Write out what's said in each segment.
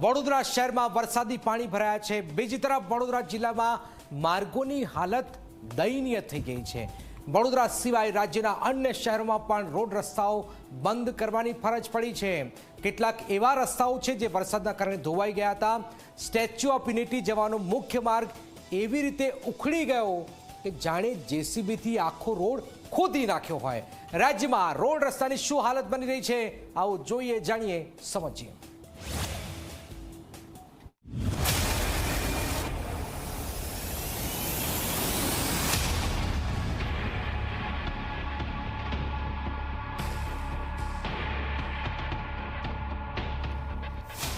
વડોદરા શહેરમાં વરસાદી પાણી ભરાયા છે. બીજી તરફ વડોદરા જિલ્લામાં માર્ગોની હાલત દયનીય થઈ ગઈ છે. વડોદરા સિવાય રાજ્યના અન્ય શહેરોમાં પણ રોડ રસ્તાઓ બંધ કરવાની ફરજ પડી છે. કેટલાક એવા રસ્તાઓ છે જે વરસાદના કારણે ધોવાઈ ગયા હતા. સ્ટેચ્યુ ઓફ યુનિટી જવાનો મુખ્ય માર્ગ એવી રીતે ઉખડી ગયો કે જાણે જેસીબીથી આખો રોડ ખોદી નાખ્યો હોય. રાજ્યમાં રોડ રસ્તાની શું હાલત બની રહી છે? આવું જોઈએ, જાણીએ, સમજીએ.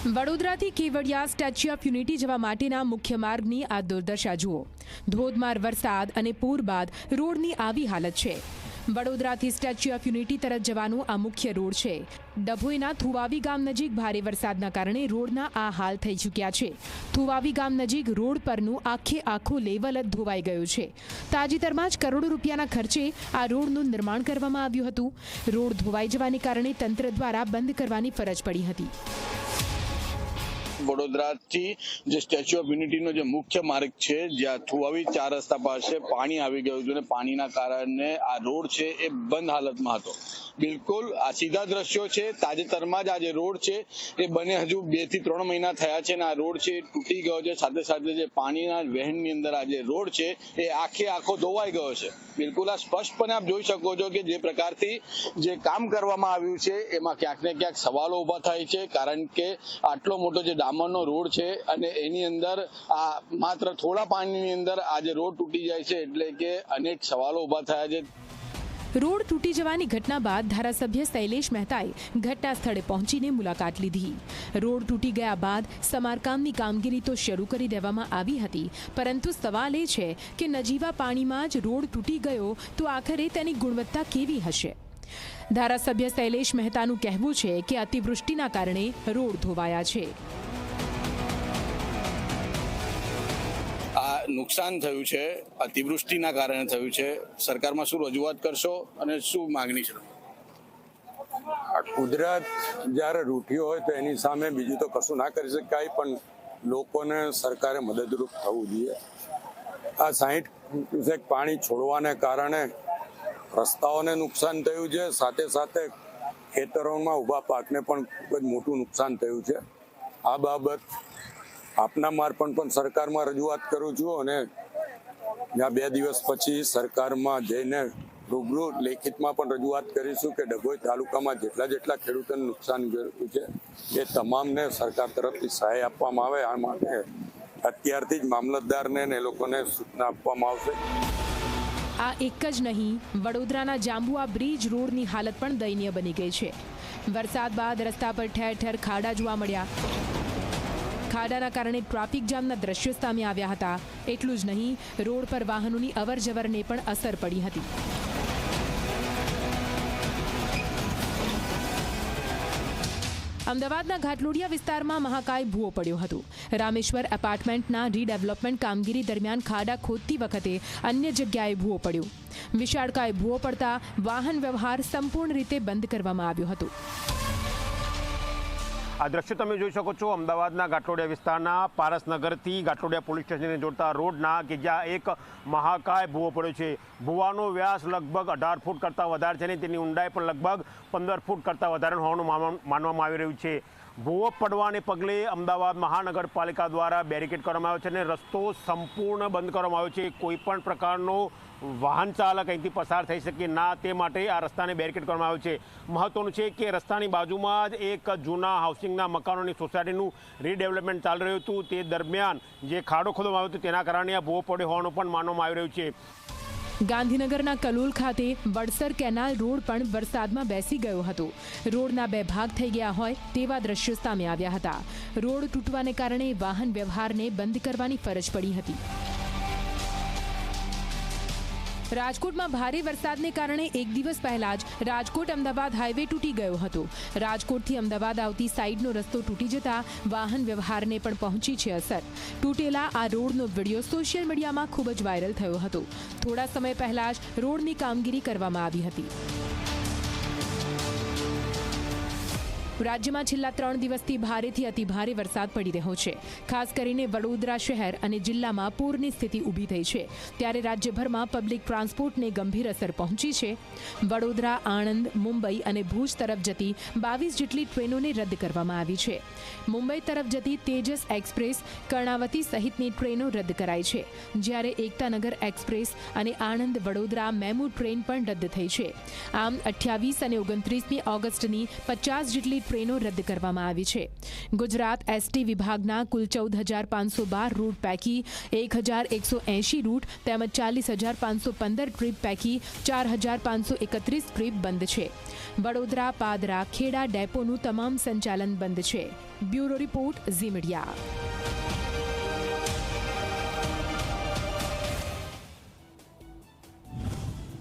વડોદરાથી કેવડિયા સ્ટેચ્યુ ઓફ યુનિટી જવા માટેના મુખ્ય માર્ગની આ દુર્દશા જુઓ. ધોધમાર વરસાદ અને પૂર બાદ રોડની આવી હાલત છે. વડોદરાથી સ્ટેચ્યુ ઓફ યુનિટી તરફ જવાનું આ મુખ્ય રોડ છે. ડભોઈના થુવાવી ગામ નજીક ભારે વરસાદના કારણે રોડના આ હાલ થઈ ચૂક્યા છે. થુવાવી ગામ નજીક રોડ પરનું આખે આખું લેવલ જ ધોવાઈ ગયું છે. તાજેતરમાં જ કરોડો રૂપિયાના ખર્ચે આ રોડનું નિર્માણ કરવામાં આવ્યું હતું. રોડ ધોવાઈ જવાને કારણે તંત્ર દ્વારા બંધ કરવાની ફરજ પડી હતી. વડોદરાથી જે સ્ટેચ્યુ ઓફ યુનિટીનો જે મુખ્ય માર્ગ છે, જ્યાં થુવાવી ચાર રસ્તા પાસે પાણી આવી ગયું હતું પાણીના કારણે આ રોડ છે એ બંધ હાલતમાં હતો. બિલકુલ આ સીધા દ્રશ્યો છે, તાજેતરમાં જ આ જે રોડ છે એ બને હજુ બેથી ત્રણ મહિના થયા છે અને આ રોડ છે તૂટી ગયો છે. સાથે સાથે જે પાણીના વહેણની અંદર આ જે રોડ છે એ આખે આખો ધોવાઈ ગયો છે. બિલકુલ આ સ્પષ્ટપણે આપ જોઈ શકો છો કે જે પ્રકારથી જે કામ કરવામાં આવ્યું છે, એમાં ક્યાંક ને ક્યાંક સવાલો ઊભા થાય છે, કારણ કે આટલો મોટો જે ડામરનો રોડ છે અને એની અંદર આ માત્ર થોડા પાણીની અંદર આજે રોડ તૂટી જાય છે એટલે કે અનેક સવાલો ઊભા થયા છે. રોડ તૂટી જવાની ઘટના બાદ ધારાસભ્ય શૈલેષ મહેતાએ ઘટના સ્થળે પહોંચીને મુલાકાત લીધી. રોડ તૂટી ગયા બાદ સમારકામની કામગીરી તો શરૂ કરી દેવામાં આવી હતી, પરંતુ સવાલ એ છે કે નજીવા પાણીમાં જ રોડ તૂટી ગયો તો આખરે તેની ગુણવત્તા કેવી હશે? ધારાસભ્ય શૈલેષ મહેતાનું કહેવું છે કે અતિવૃષ્ટિના કારણે રોડ ધોવાયા છે. નુકસાન થયું છે, અતિવૃષ્ટિના કારણે થયું છે. સરકારમાં શું રજૂઆત કરશો અને શું માંગણી છે? આ કુદરત જ્યારે રૂઠ્યો હોય તો એની સામે બીજું તો કશું ના કરી શકાય પણ લોકોને સરકારે મદદરૂપ થવું જોઈએ. આ સાહીઠ પાણી છોડવાને કારણે રસ્તાઓને નુકસાન થયું છે, સાથે સાથે ખેતરોમાં ઊભા પાકને પણ ખૂબ જ મોટું નુકસાન થયું છે. આ બાબત આપના મારફત પણ સરકારમાં રજૂઆત કરું છું અને ત્યાં બે દિવસ પછી સરકારમાં જઈને રૂબરૂ લેખિતમાં પણ રજૂઆત કરીશું કે ડભોઈ તાલુકામાં જેટલા જેટલા ખેડૂતોને નુકસાન થયું છે, એ તમામને સરકાર તરફથી સહાય આપવામાં આવે. આ માટે અત્યારથી જ મામલતદારને એ લોકોને સૂચના આપવામાં આવશે. આ એક જ નહીં, વડોદરાના જાંબુઆ બ્રિજ રોડની હાલત પણ દયનીય બની ગઈ છે. વરસાદ બાદ રસ્તા પર ઠેર ઠેર ખાડા જોવા મળ્યા. ખાડાના કારણે ટ્રાફિક જામના દ્રશ્યો સામે આવ્યા હતા. એટલું જ નહીં, રોડ પર વાહનોની અવરજવરને પણ અસર પડી હતી. અમદાવાદના ઘાટલોડિયા વિસ્તારમાં મહાકાય ભૂવો પડ્યો હતો. રામેશ્વર એપાર્ટમેન્ટના રીડેવલપમેન્ટ કામગીરી દરમિયાન ખાડા ખોદતી વખતે અન્ય જગ્યાએ ભૂવો પડ્યો. વિશાળકાય ભૂવો પડતા વાહન વ્યવહાર સંપૂર્ણ રીતે બંધ કરવામાં આવ્યો હતો. આ દ્રશ્ય તમે જોઈ શકો છો અમદાવાદના ગાટલોડિયા વિસ્તારના પારસનગરથી ગાટલોડિયા પોલીસ સ્ટેશનને જોડતા રોડના કે જ્યાં એક મહાકાય ભૂવો પડ્યો છે. ભૂવાનો વ્યાસ લગભગ અઢાર ફૂટ કરતાં વધારે છે અને તેની ઊંડાઈ પણ લગભગ પંદર ફૂટ કરતાં વધારે હોવાનું માનવા- માનવામાં આવી રહ્યું છે. ભૂવો પડવાને પગલે અમદાવાદ મહાનગરપાલિકા દ્વારા બેરિકેડ કરવામાં આવ્યો છે અને રસ્તો સંપૂર્ણ બંધ કરવામાં આવ્યો છે. કોઈ પણ પ્રકારનો વાહન ચાલક અહીંથી પસાર થઈ શકે ના તે માટે આ રસ્તાને બેરિકેડ કરવામાં આવ્યો છે. મહત્વનું છે કે રસ્તાની બાજુમાં જ એક જૂના હાઉસિંગના મકાનોની સોસાયટીનું રીડેવલપમેન્ટ ચાલી રહ્યું હતું. તે દરમિયાન જે ખાડો ખોદવામાં આવ્યો હતો તેના કારણે આ ભૂવો પડ્યો હોવાનું પણ માનવામાં આવી રહ્યું છે. ગાંધીનગરના કલોલ ખાતે વડસર કેનાલ રોડ પણ વરસાદમાં બેસી ગયો હતો. રોડના બે ભાગ થઈ ગયા હોય તેવા દ્રશ્યો સામે આવ્યા હતા. રોડ તૂટવાને કારણે વાહન વ્યવહારને બંધ કરવાની ફરજ પડી હતી. રાજકોટમાં ભારે વરસાદને કારણે એક દિવસ પહેલા જ રાજકોટ અમદાવાદ હાઈવે તૂટી ગયો હતો. રાજકોટથી અમદાવાદ આવતી સાઈડનો રસ્તો તૂટી જતા વાહન વ્યવહારને પણ પહોંચી છે અસર. તૂટેલા આ રોડનો વીડિયો સોશિયલ મીડિયામાં ખૂબ જ વાયરલ થયો હતો. થોડા સમય પહેલા જ રોડની કામગીરી કરવામાં આવી હતી. રાજ્યમાં છેલ્લા ત્રણ દિવસથી ભારેથી અતિ ભારે વરસાદ પડી રહ્યો છે. ખાસ કરીને વડોદરા શહેર અને જિલ્લામાં પૂરની સ્થિતિ ઊભી થઈ છે. ત્યારે રાજ્યભરમાં પબ્લિક ટ્રાન્સપોર્ટને ગંભીર અસર પહોંચી છે. વડોદરા, આણંદ, મુંબઈ અને ભુજ તરફ જતી બાવીસ જેટલી ટ્રેનોને રદ કરવામાં આવી છે. મુંબઈ તરફ જતી તેજસ એક્સપ્રેસ કર્ણાવતી સહિતની ટ્રેનો રદ કરાઈ છે. જ્યારે એકતાનગર એક્સપ્રેસ અને આણંદ, વડોદરા, મેમુ ટ્રેન પણ રદ થઈ છે. આમ, અઠ્યાવીસ અને ઓગણત્રીસમી ઓગસ્ટની પચાસ જેટલી ટ્રેનો રદ કરવામાં આવી છે. ગુજરાત એસટી વિભાગના કુલ ચૌદ હજાર પાંચસો બાર રૂટ પૈકી, એક હજાર એકસો એંશી રૂટ તેમજ ચાલીસ હજાર પાંચસો પંદર ટ્રીપ પૈકી, ચાર હજાર પાંચસો એકત્રીસ ટ્રીપ બંધ છે. વડોદરા, પાદરા, ખેડા ડેપોનું તમામ સંચાલન બંધ છે. Bureau report Zee media.